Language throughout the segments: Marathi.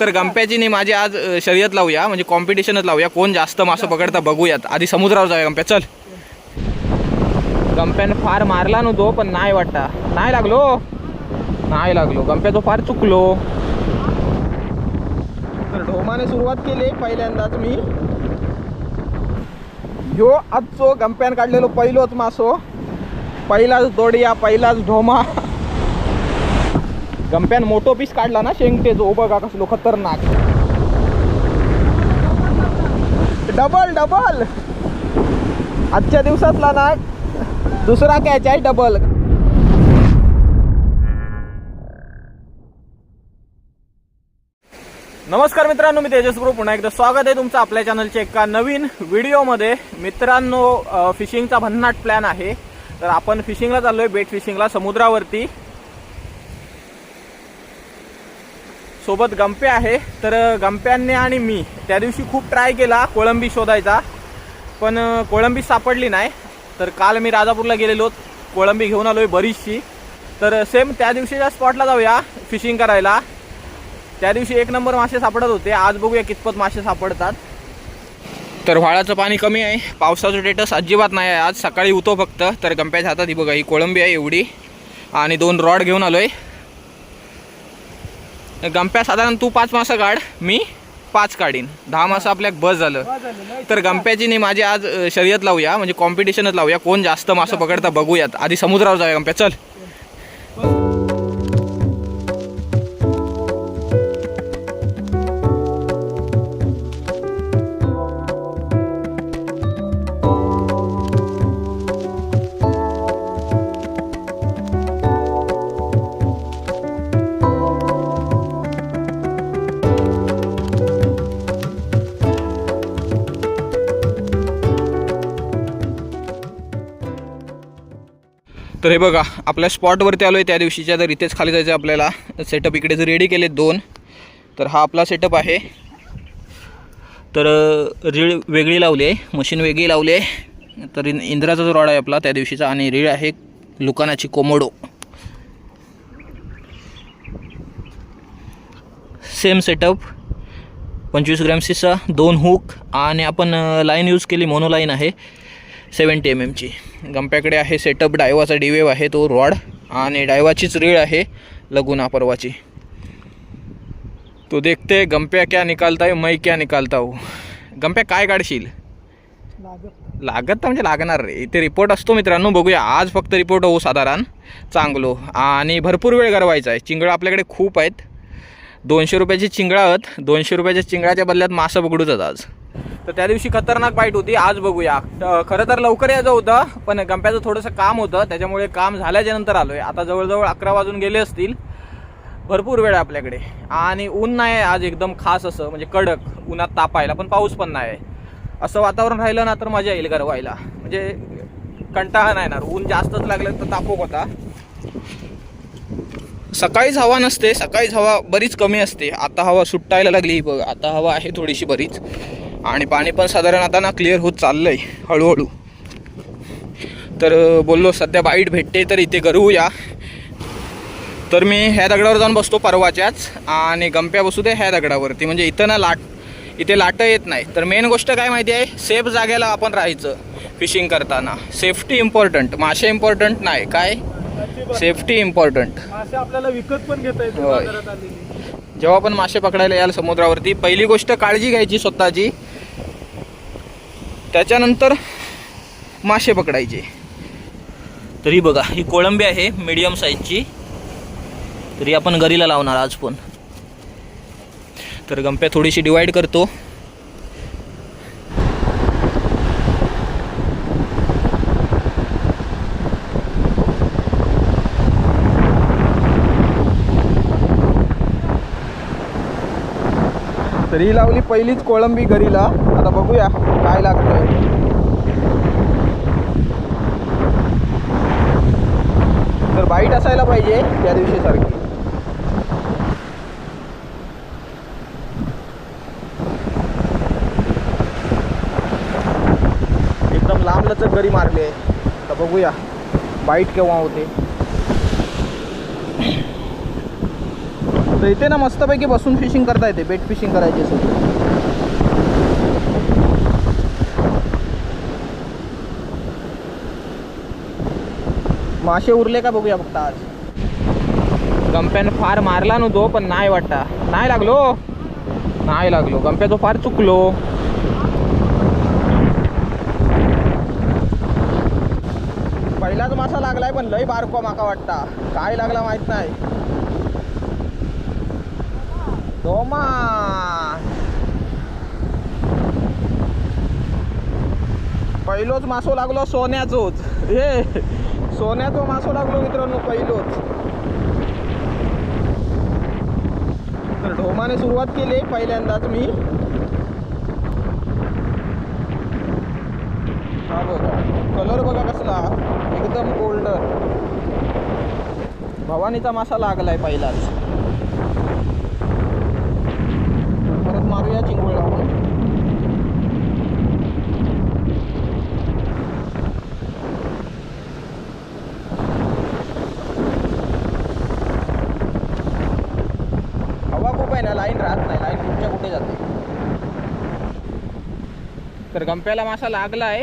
तर गंप्याची नाही माझी आज शर्यत लावूया म्हणजे कॉम्पिटिशनच लावूया. कोण जास्त मासं पकडता बघूयात. आधी समुद्रावर जाऊया गंप्या. चल. गंप्यानं फार मारला नव्हतो पण नाही वाटता. नाही लागलो. नाही लागलो. गंप्याचं फार चुकलो. तर ढोमाने सुरुवात केली पहिल्यांदाच मी. ह्यो आजचो गंप्यान काढलेलो पहिलोच मासो. पहिलाच दोडिया पहिलाच ढोमा. गंप्यान मोठो पीस काढला ना शेंगटेचो बघा कसलो खतरनाक. डबल डबल आजच्या दिवसातला ना दुसरा कॅच आहे डबल नमस्कार मित्रांनो मी तेजस गुरु पुन्हा एकदा स्वागत आहे तुमचं आपल्या चॅनलच्या एका नवीन व्हिडिओमध्ये मित्रांनो फिशिंगचा भन्नाट प्लॅन आहे. तर आपण फिशिंगला चाललोय बेट फिशिंगला समुद्रावरती. सोबत गंपे आहे. तर गंप्यांनी आणि मी त्या दिवशी खूप ट्राय केला कोळंबी शोधायचा. पण कोळंबी सापडली नाही. तर काल मी राजापूरला गेलेलो. कोळंबी घेऊन आलो आहे बरीचशी. तर सेम त्या दिवशीच्या स्पॉटला जाऊया फिशिंग करायला. त्या दिवशी एक नंबर मासे सापडत होते. आज बघूया कितपत मासे सापडतात. तर व्हाळाचं पाणी कमी आहे. पावसाचं स्टेटस अजिबात नाही आहे आज. सकाळी उतो फक्त. तर गंप्याच्या हातात ही बघा ही कोळंबी आहे एवढी. आणि दोन रॉड घेऊन आलो आहे गंप्या साधारण तू पाच मासं काढ मी पाच काढीन. दहा मासं आपल्या बस झालं. तर गंप्याची नाही माझी आज शर्यत लावूया म्हणजे कॉम्पिटिशनच लावूया कोण जास्त मासं पकडता बघूयात. आधी समुद्रावर जाऊया गंप्या चल. तर हे बघा आपल्या स्पॉटवरती आलो आहे त्या दिवशीच्या तर इथेच खाली जायचं आहे आपल्याला. सेटअप इकडे जर रेडी केले दोन तर हा आपला सेटअप आहे. तर रीळ वेगळी लावली आहे मशीन वेगळी लावली आहे. तर इंद्राचा जो रॉड आहे आपला त्या दिवशीचा आणि रीळ आहे लुकानाची कोमोडो. सेम सेटअप पंचवीस ग्रॅम सिसा दोन हुक आणि आपण लाईन यूज केली मोनो लाईन आहे. सेवन्टी एम एमची गंप्याकडे आहे सेटअप डायवाचा डिवेव आहे तो रॉड आणि डायवाचीच रीळ आहे लगुना परवाची. तो देखते गंप्या क्या निकालता है मैं क्या निकालता हूँ. गंप्या काय काढशील? लागत. तर म्हणजे लागणार रे. इथे रिपोर्ट असतो मित्रांनो बघूया. आज फक्त रिपोर्ट होऊ साधारण. चांगलो. आणि भरपूर वेळ गरवायचा आहे. चिंगळं आपल्याकडे खूप आहेत. दोनशे रुपयाची चिंगळा आहेत. दोनशे रुपयाच्या चिंगळाच्या बदल्यात मासं पकडूच आज. तर त्या दिवशी खतरनाक बाईट होती. आज बघूया. खरं तर लवकर यायचं होतं पण गंप्याचं थोडंसं काम होतं. त्याच्यामुळे काम झाल्याच्यानंतर आलो आहे आता जवळजवळ अकरा वाजून गेले असतील. भरपूर वेळ आहे आपल्याकडे. आणि ऊन नाही आहे आज एकदम खास असं म्हणजे कडक. उन्हात तापायला पण पाऊस पण नाही. आहे असं वातावरण राहिलं ना तर मजा येईल गरवायला म्हणजे कंटाळा नाही येणार. ऊन जास्तच लागलं तर तापोक होता. सकाळीच हवा नसते. सकाळीच हवा बरीच कमी असते. आता हवा सुट्टायला लागली बघ. आता हवा आहे थोडीशी बरीच. आणि पाणी पण साधारण आता ना क्लिअर होत चाललंय हळूहळू. तर बोललो सध्या बाईट भेटते तर इथे करूया. तर मी ह्या दगडावर जाऊन बसतो परवाच्याच आणि गंप्या बसू दे ह्या दगडावरती. म्हणजे इथं ना लाट इथे लाटं येत नाही. तर मेन गोष्ट काय माहिती आहे? सेफ जागेला आपण राहायचं फिशिंग करताना. सेफ्टी इम्पॉर्टंट मासे इम्पॉर्टंट नाही. काय? सेफ्टी इम्पॉर्टंट आपल्याला विकत पण घेता येते जेव्हा पण मासे पकडायला याल समुद्रावरती पहिली गोष्ट काळजी घ्यायची स्वतःची. त्याच्यानंतर मासे पकडायचे. तरी बघा ही कोळंबी आहे मीडियम साईजची तरी आपण गरीला लावणार आज पण. तर गंप्या थोडीशी डिवाईड करतो. ही लावली पहिलीच कोळंबी घरीला. आता बघूया काय लागतंय. तर बाईट असायला पाहिजे त्या दिवशी सारखी. एकदम लांब लचक गरी मारली आहे. तर बघूया बाईट केव्हा होते. तर इथे ना मस्तपैकी बसून फिशिंग करता येते बेट फिशिंग करायची असेल मासे उरले का बघूया फक्त आज. गंप्यानं फार मारला नव्हतो पण नाही वाटता. नाही लागलो. नाही लागलो. गंप्याचं फार चुकलो. पहिलाच मासा लागलाय पण लय बारको माका वाटता. काय लागला माहीत नाही. डोमा पहिलोच मासो लागलो सोन्याचोच. हे सोन्याचो मासो लागलो मित्रांनो पहिलोच. तर ढोमाने सुरुवात केली पहिल्यांदाच मी. हा बघा कलर बघा कसला एकदम गोल्डन. भवानीचा मासा लागलाय पहिलाच परत मारूया चिंगूळ हवा खूप आहे ना लाईन राहत नाही लाईन कुठच्या कुठे जाते? तर गंप्याला मासा लागला आहे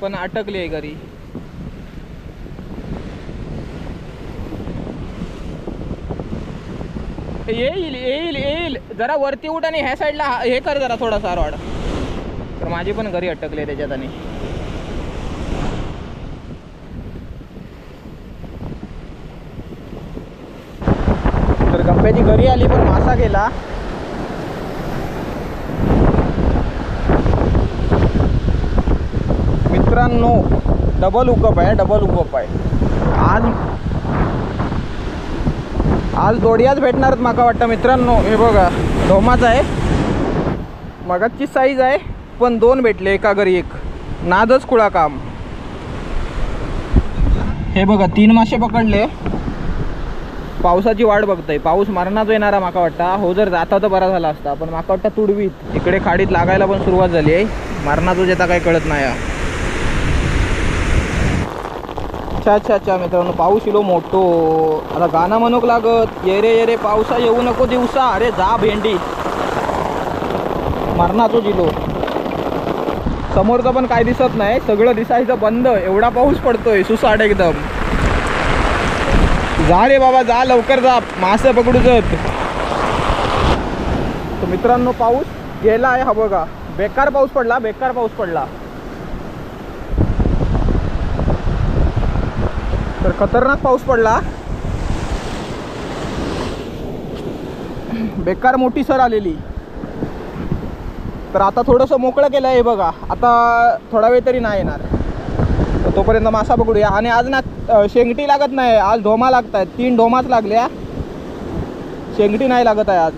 पण अटकली आहे घरी. येईल येईल येईल जरा वरती उठ आणि ह्या साईडला हे कर जरा थोडासा रॉड. तर माझी पण घरी अटकली त्याच्यात आणि. तर गप्प्याची घरी आली पण मासा गेला. मित्रांनो डबल उकप आहे डबल उकप आहे. आज आज दोडियाच भेटणार माका वाटतं मित्रांनो. हे बघा डोमाच आहे. मगाची साईज आहे पण दोन भेटले एका घरी एक. नादच कुळा काम हे बघा तीन मासे पकडले. पावसाची वाट बघताय. पाऊस मरणाच येणारा माका वाटता. हो जर जाता तर बरा झाला असता. पण माका वाटतं तुडवीत. इकडे खाडीत लागायला पण सुरुवात झाली आहे. मरणाच येता काही कळत नाही हा. अच्छा अच्छा अच्छा मित्रांनो पाऊस इलो मोठो. आता गाणं म्हणूक लागत. येरे येरे पावसा येऊ नको दिवसा. अरे जा भेंडी. मरणा तो जिलो. समोरचं पण काय दिसत नाही. सगळं दिसायचं बंद. एवढा पाऊस पडतोय सुसाट एकदम. जा रे बाबा जा लवकर जा. मासे पकडू मित्रांनो पाऊस गेला आहे हा बघा. बेकार पाऊस पडला बेकार पाऊस पडला. तर खतरनाक पाऊस पडला. बेकार मोठी सर आलेली. तर आता थोडंसं मोकळं केलं आहे बघा. आता थोडा वेळ तरी नाही येणार. तर तोपर्यंत मासा पकडूया. आणि आज ना शेंगटी लागत नाही. आज ढोमा लागत आहेत. तीन ढोमाच लागल्या. शेंगटी नाही लागत आहे आज.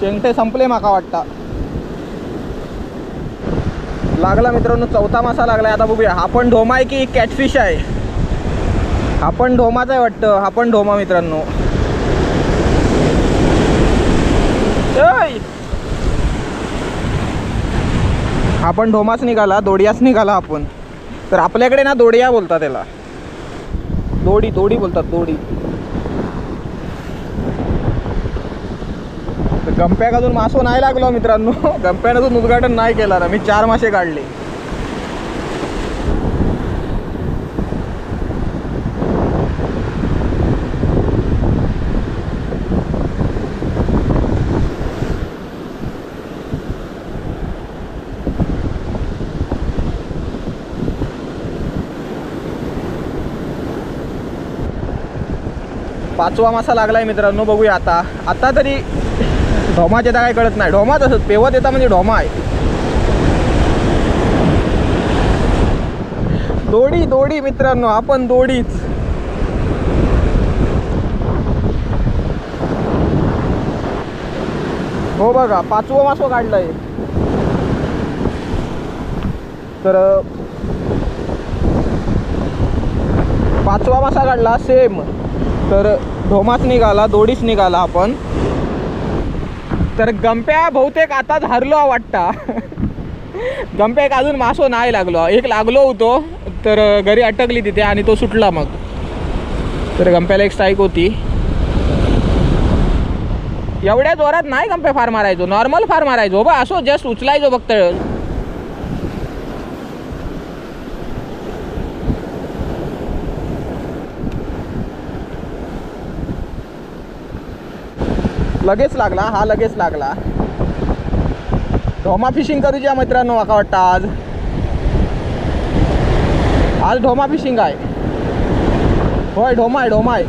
शेंगटे संपले माका वाटता. लागला मित्रांनो चौथा मासा लागला आहे. आता बघूया. हा पण ढोमा आहे की कॅटफिश आहे? हा पण ढोमाच आहे वाटतं. हा पण ढोमा मित्रांनो. ऐ! हा पण ढोमाच निघाला दोडियाच निघाला आपण. तर आपल्याकडे ना दोडिया बोलतात त्याला. दोडी दोडी बोलतात दोडी. तर गंप्याक अजून मासो नाही लागलो मित्रांनो. गंप्याने अजून उद्घाटन नाही केलं ना मी चार मासे काढले. पाचवा मासा लागलाय मित्रांनो बघूया आता. आता तरी ढोमाच येता काय कळत नाही. ढोमाच असत पेवत येता म्हणजे ढोमा आहे. दोडी दोडी मित्रांनो आपण दोडीच. हो बघा पाचवं मासो काढलंय. तर पाचवा मासा काढला सेम तर ढोमाच निघाला दोडीच निघाला आपण. तर गंप्या बहुतेक आताच हरलो वाटता गंप्या एक अजून मासो नाही लागलो. एक लागलो होतो तर घरी अटकली तिथे आणि तो सुटला मग. तर गंप्याला एक स्ट्राईक होती. एवढ्या जोरात नाही गंप्या फार मारायचो. नॉर्मल फार मारायचो. बा असो जस्ट उचलायचो फक्त. लगेच लागला हा लगेच लागला. ढोमा फिशिंग करूच्या मित्रांनो माका वाटतं आज. आज ढोमा फिशिंग आहे. होय ढोमा ढोमाय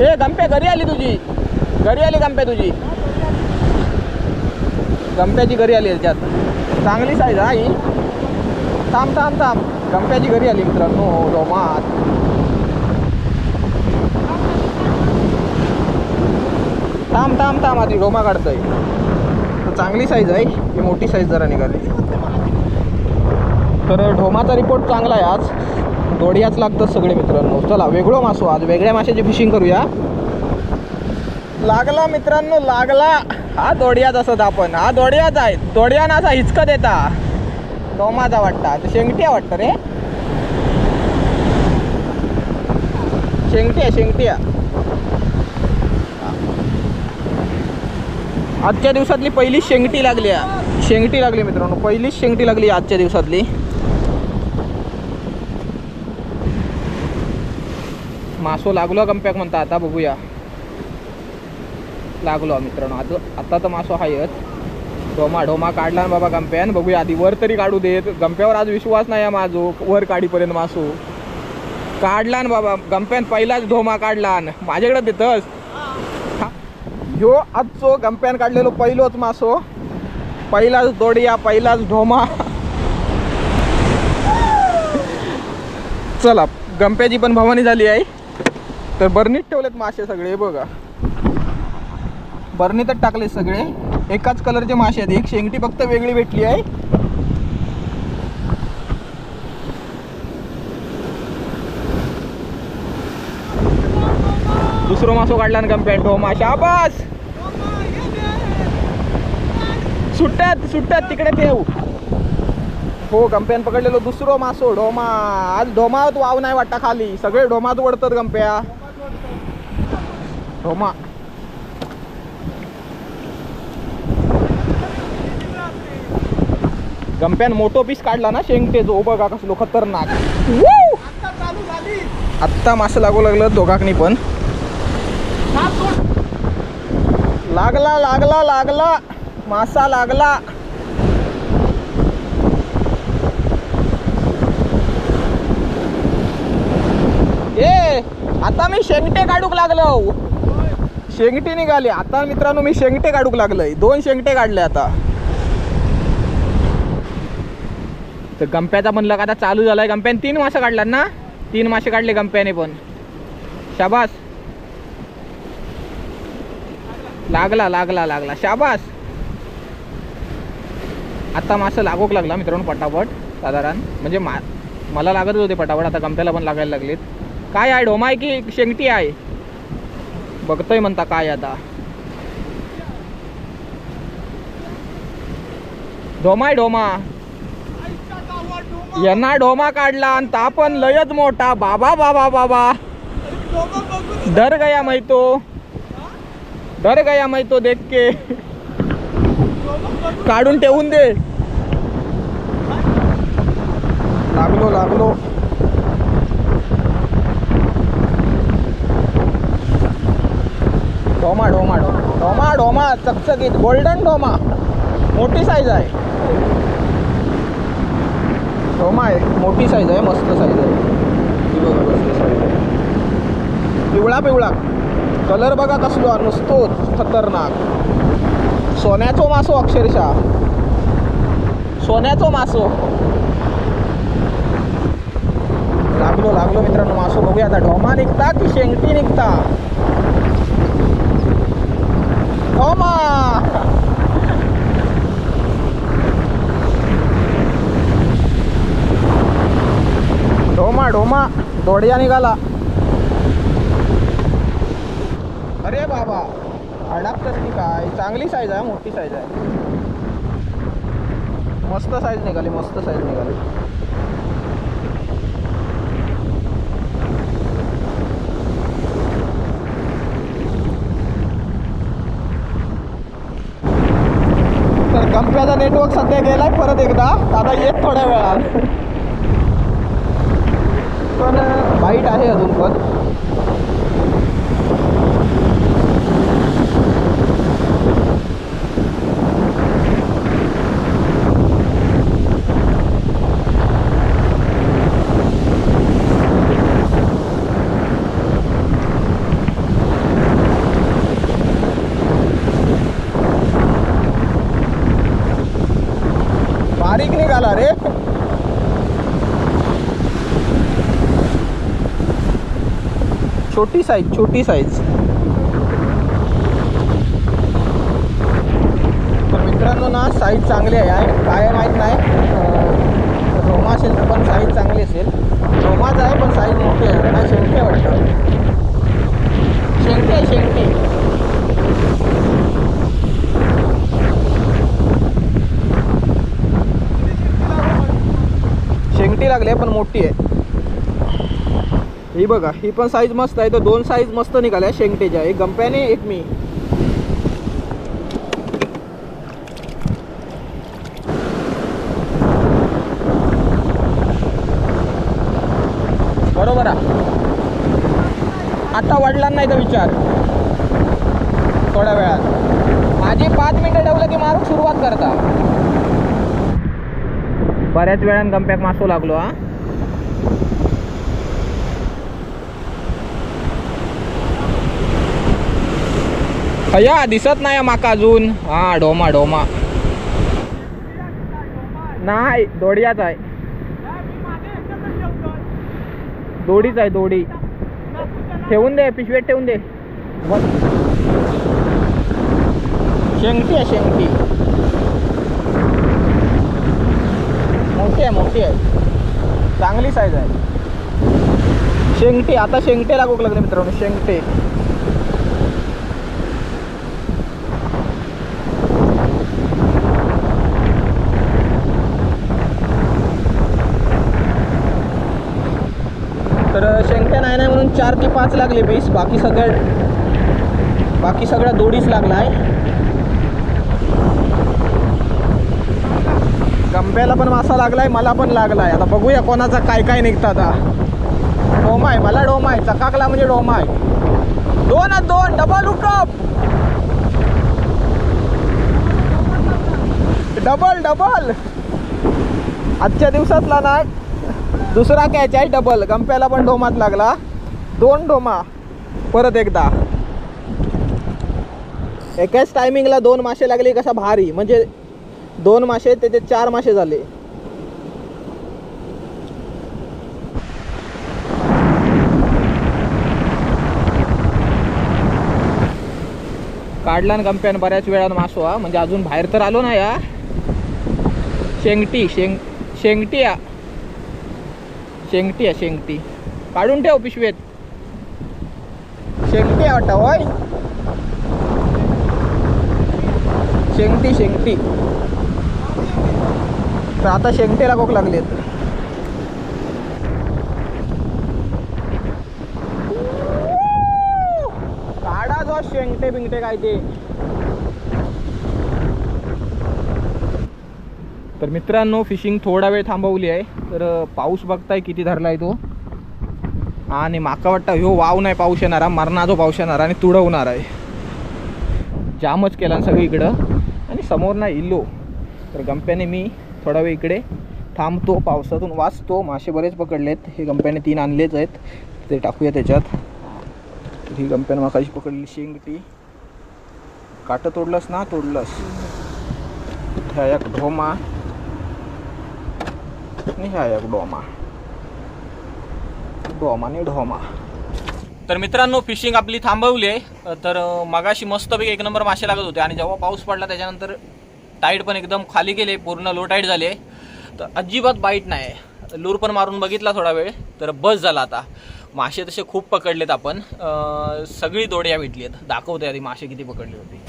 ए गंपे घरी आली तुझी. घरी आली गंपे तुझी. गंप्याची घरी आली त्याच्यात चांगली साईज आई. थांब थांब थांब. गंप्याची घरी आली मित्रांनो हो, ढोमात थांब थांब थांब आधी डोमा काढतोय. चांगली साईज आहे ही मोठी साईज जरा निघाली. तर ढोमाचा रिपोर्ट चांगला आहे आज. दोडियाच लागतात सगळे मित्रांनो. चला वेगळं मासो. आज वेगळ्या माशाची फिशिंग करूया. लागला मित्रांनो लागला. हा दोडियाच असत आपण. हा दोडियाच आहे. दोडियानं असा हिचकत येता ढोमाचा वाटता. तर शेंगट्या वाटतं रे. शेंगट्या शेंगट्या. आजच्या दिवसातली पहिली शेंगटी लागली आहे. शेंगटी लागली मित्रांनो पहिलीच शेंगटी लागली आजच्या दिवसातली. मासो लागलो गंप्याक म्हणता आता बघूया. लागलो मित्रांनो आता आता तर मासो आहेत ढोमा ढोमा काढला बाबा गंप्यान बघूया आधी वर तरी काढू देत. गंप्यावर आज विश्वास नाही आहे माझो वर काढीपर्यंत मासो. काढला ना बाबा गंप्यान पहिलाच ढोमा काढला न. माझ्याकडे देतस. ह्यो आजचो गंप्यान काढलेलो पहिलोच मासो. पहिलाच दोडिया पहिलाच ढोमा. चला गंप्याची पण भवानी झाली आहे तर बर्नीत ठेवलेत मासे सगळे बघा. बर्नीतच टाकले सगळे. एकाच कलरचे मासे आहेत. एक शेंगटी फक्त वेगळी भेटली आहे. दुसरं मासो काढला ना गंप्यान ढोमा शाबास! सुट्ट्यात सुट्ट्यात तिकडे ठेव. हो गंप्यान पकडलेलो दुसरो मासो ढोमा आज ढोमात वाव नाही वाटता खाली. सगळे ढोमात वडतात गंप्या ढोमा गंप्यान मोठो पीस काढला ना शेंगटे जो बघा कसलो खतरनाक! आत्ता मासे लागू लागलं दोघांनी पण. लागला लागला लागला. मासा लागला. ए आता मी शेंगटे काढूक लागलो. शेंगटे निघाले. आता मित्रांनो मी शेंगटे काढूक लागलोय. दोन शेंगटे काढले आता. तर गंप्याचा म्हणलं का आता चालू झालाय. गंप्याने तीन मासे काढलात ना? तीन मासे काढले गंप्याने पण. शाबास. लागला लागला लागला. शाबास! आता मासा लागोक लागला मित्रांनो पटापट. साधारण. म्हणजे मा मला लागतच होते पटापट आता गमत्याला पण लागायला लागलेत. काय आहे डोमा आहे की शेंगटी आहे? बघतोय म्हणता काय आता. डोमाय डोमा यांना डोमा काढला आणि ता पण लयच मोठा. बाबा बाबा बाबा. डर गया मैतो अरे डर गया मैं तो देख के. काढून ठेवून दे. लागलो लागलो. डोमा डोमा डोमा. डोमा डोमा चकचकीत. गोल्डन डोमा. मोठी साईज आहे. डोमा आहे. मोठी साईज आहे मस्त साईज आहे. पिवळा पिवळा. कलर बघा कसलो नुसतोच खतरनाक. सोन्याचो मासो अक्षरशः. सोन्याचो मासो. लागलो लागलो मित्रांनो मासो बघूया आता. ढोमा निघता की शेंगटी निघता? ढोमा! ढोमा ढोमा. दोडिया निघाला. अरे बाबा अडाप्टर की काय चांगली साईज आहे मोठी साईज आहे. मस्त साईज निघाली मस्त साईज निघाली. कंप्याचा नेटवर्क सध्या गेलाय परत एकदा. आता येत थोड्या वेळात. पण वाईट आहे अजून पण बारीक निघाला रे छोटी साईज छोटी साईज तर मित्रांनो ना साईज चांगली आहे आणि काय माहीत नाही. रोमा असेल तर पण साईज चांगली असेल. रोमाच आहे पण साईज मोठी आहे. काय शेंगटी वाटतं. शेंगटी आहे शेंगटी शेंगटी लागली आहे पण मोठी आहे. ही बघा ही पण साईज मस्त आहे. तर दोन साईज मस्त निघाल्या शेंगटेच्या एक गंप्याने एक मी. बरोबर आहे. आता वडिलांना नाही तर विचार. थोड्या वेळात. माझी पाच मिनिटं ठेवलं की मारून सुरुवात करता. बऱ्याच वेळान गंप्याक मासू लागलो हा. अया दिसत नाही माका अजून. हा डोमा डोमा. नाही दोडियाच आहे. दोडीच आहे दोडी. ठेवून दे पिशवेत ठेवून दे. शेंगटी आहे शेंगटी मोठी आहे मोठी आहे. चांगली साईज आहे. शेंगटे आता शेंगटे लागू लागले मित्रांनो शेंगटे तर शेंगट्या नाही नाही म्हणून चार ते पाच लागले बेस बाकी सगळं बाकी सगळा दोडीच लागला आहे गंब्याला पण मासा लागलाय मला पण लागलाय. आता बघूया कोणाचा काय काय निघतं आता डोमा आहे मला डोमा आहे चकाकला म्हणजे डोमा आहे दोन दोन डबल उकप डबल डबल आजच्या दिवसातला ना दुसरा कॅच आहे डबल गंप्याला पण डोमात लागला. दोन डोमा. परत एकदा. एकाच टायमिंगला दोन मासे लागले कसा भारी. म्हणजे दोन मासे त्याचे चार मासे झाले. काढला ना गंप्यान बऱ्याच वेळानं मासो हा. म्हणजे अजून बाहेर तर आलो ना या शेंगटी शेंग शेंगटी या शेंगटी आहे शेंगटी. काढून ठेव पिशवेत. शेंगटी आहे होय? शेंगटी शेंगटी तर आता शेंगटेला कोक लागलेत. काढा जो शेंगटे बिंगटे काय ते. तर मित्रांनो फिशिंग थोडा वेळ थांबवली आहे. तर पाऊस बघताय किती धरला आहे तो. आणि माका वाटतं ह्यो वाव नाही पाऊस येणार मरणाचो पाऊस येणार आणि तुडवणार आहे. जामच केला सगळीकडं आणि समोर ना इल्लो. तर गंप्याने मी थोडा वेळ इकडे थांबतो पावसातून वाचतो. मासे बरेच पकडलेत. हे गंप्याने तीन आणलेच आहेत. ते टाकूया त्याच्यात. ही गंप्याने माकाशी पकडली शेंगटी काटं तोडलंस ना? तोडलंस. ह्या एक ढोमा आणि ह्या एक डोमा. डोमा आणि ढोमा तर मित्रांनो फिशिंग आपली थांबवली आहे. तर मगाशी मस्तपैकी एक नंबर मासे लागत होते आणि जेव्हा पाऊस पडला त्याच्यानंतर टाईट पण एकदम खाली गेले पूर्ण लो टाईट झाले तर अजिबात बाईट नाही लूर पण मारून बघितला थोडा वेळ तर बस झाला आता. मासे तसे खूप पकडलेत आपण. सगळी दोड्या भेटली आहेत. दाखवते आधी मासे किती पकडले होते.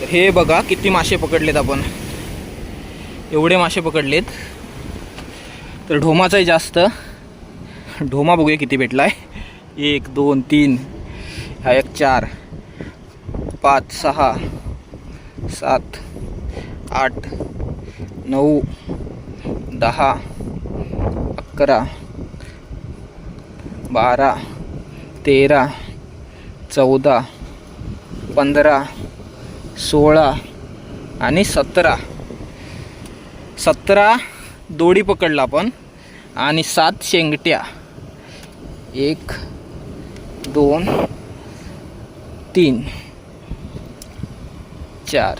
तर हे बघा किती मासे पकडलेत आपण. एवढे मासे पकडलेत. तर ढोमाचाही जास्त. ढोमा बघूया किती आहे एक दोन तीन हा एक चार पाच सहा सात आठ नऊ दहा अकरा बारा तेरा चौदा पंधरा सोळा आणि सतरा. सतरा दोडी पकडला आपण आणि सात शेंगट्या. एक दोन तीन चार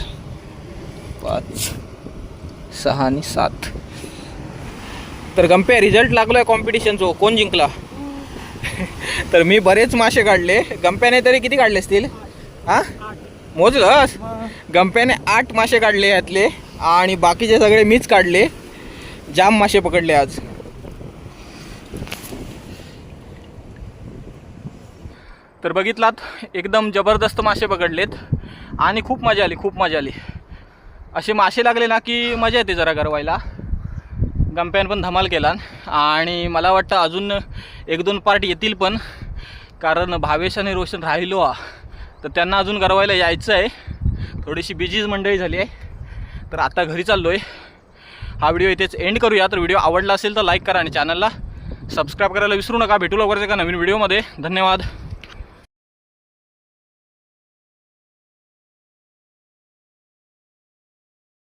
पाच सहा आणि सात. तर गंप्या रिझल्ट लागलो आहे कॉम्पिटिशनचो कोण जिंकला? तर मी बरेच मासे काढले. गंप्याने तरी किती काढले असतील? हां? मोजलंस? गंप्याने आठ मासे काढले यातले. आणि बाकीचे सगळे मीच काढले. जाम मासे पकडले आज. तर बघितलात एकदम जबरदस्त मासे पकडलेत. आणि खूप मजा आली खूप मजा आली. असे मासे लागले ना की मजा येते जरा गरवायला. गंप्यान पण धमाल केला. आणि मला वाटतं अजून एक दोन पार्ट येतील पण. कारण भावेश आणि रोशन राहिलो आ. तर त्यांना अजून गरवायला यायचं आहे थोडीशी बिझीच मंडळी झाली आहे. तर आता घरी चाललो आहे हा व्हिडिओ इथेच एंड करूया. तर व्हिडिओ आवडला असेल तर लाईक करा आणि चॅनलला सबस्क्राईब करायला विसरू नका. भेटू लवकरच एका नवीन व्हिडिओमध्ये धन्यवाद.